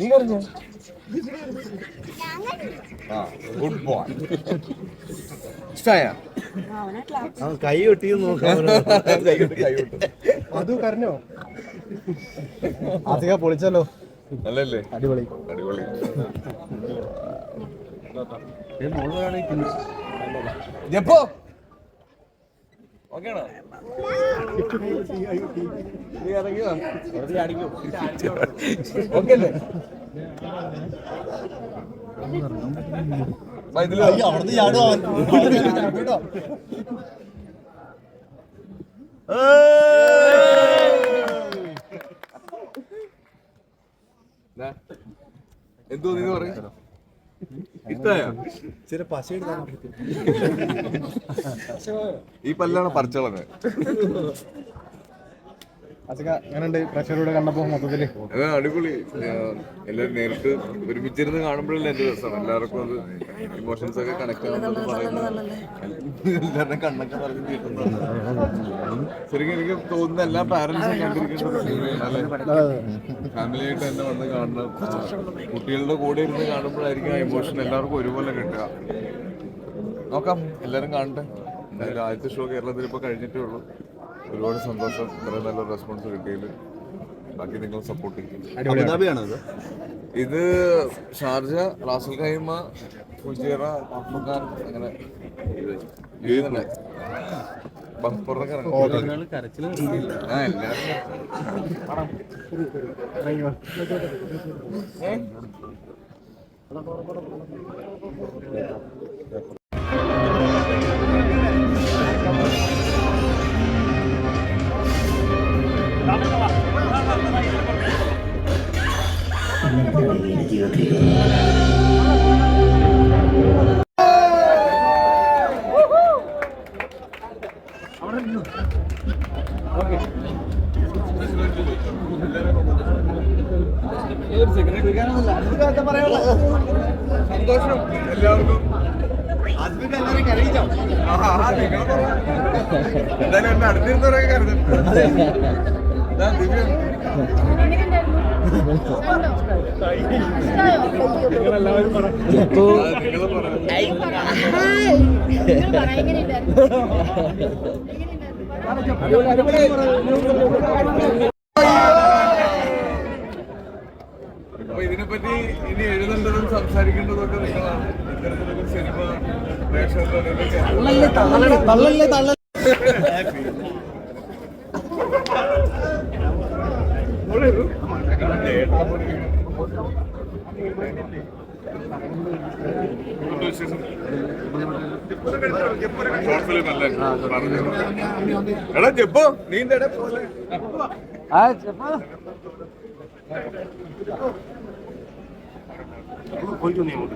നീ കറിഞ്ഞോ ആ good boy. ഇഷ്ടായ? കൈ കൊട്ടി നോക്കാം അത് കരഞ്ഞോ? അധികം പൊളിച്ചല്ലോ. നല്ലല്ലേ അടിപൊളി. അടിപൊളി. ജപ്പോ! ഓക്കെയാണോ ഓക്കെ അല്ലേ അവിടുന്ന് ചാടുവാ. എന്തോ നീ പറയും. ഇഷ്ടായ? ചില പശ ഈ പല്ലാണ് പറിച്ചളഞ്ഞത് അടിപൊളി. എല്ലാവരും നേരിട്ട് ഒരുമിച്ചിരുന്ന് കാണുമ്പോഴല്ലേ എന്റെ രസം. എല്ലാവർക്കും അത് ഇമോഷൻസ് ഒക്കെ കണക്ട് ആവുന്നത് പറയുന്നത്. കണ്ണൊക്കെ പറഞ്ഞു തീട്ടുന്നതാണ് ശരിക്കും എനിക്ക് തോന്നുന്ന എല്ലാ പാരന്റ്സും കണ്ടിരിക്കുന്നത് ഫാമിലി ആയിട്ട് തന്നെ വന്ന് കാണുന്ന കുട്ടികളുടെ കൂടെ ഇരുന്ന് കാണുമ്പോഴായിരിക്കും ആ ഇമോഷൻ എല്ലാവർക്കും ഒരുപോലെ കിട്ടുക. നോക്കാം എല്ലാവരും കാണട്ടെ. എന്തായാലും ആദ്യത്തെ ഷോ കേരളത്തിൽ ഇപ്പോൾ കഴിഞ്ഞിട്ടേ ഉള്ളൂ. ഒരുപാട് സന്തോഷം ഇത്രയും നല്ല റെസ്പോൺസ് കിട്ടിയതിൽ. ബാക്കി നിങ്ങൾ സപ്പോർട്ട് ചെയ്യും. ഇത്? ഇത് Sharjah Ras al Khaimah Fujairah Afghan അങ്ങനെ. ഇത് തന്നെ സന്തോഷം. എല്ലാവർക്കും. എന്തായാലും എന്നെ അടുത്തിരുന്നവരൊക്കെ കരുതും. ഇതാ ദിവ്യ. ആ, നിങ്ങൾ പറ. അപ്പൊ ഇതിനെപ്പറ്റി ഇനി എഴുതേണ്ടതും സംസാരിക്കേണ്ടതും ഒക്കെ നിങ്ങളാണ്. ഇത്തരത്തിലൊരു സിനിമ പ്രേക്ഷകരിലേക്ക് എടാ ജപ്പോ നീന്തട പോലെ. ആ short 그거 보여줬네 우리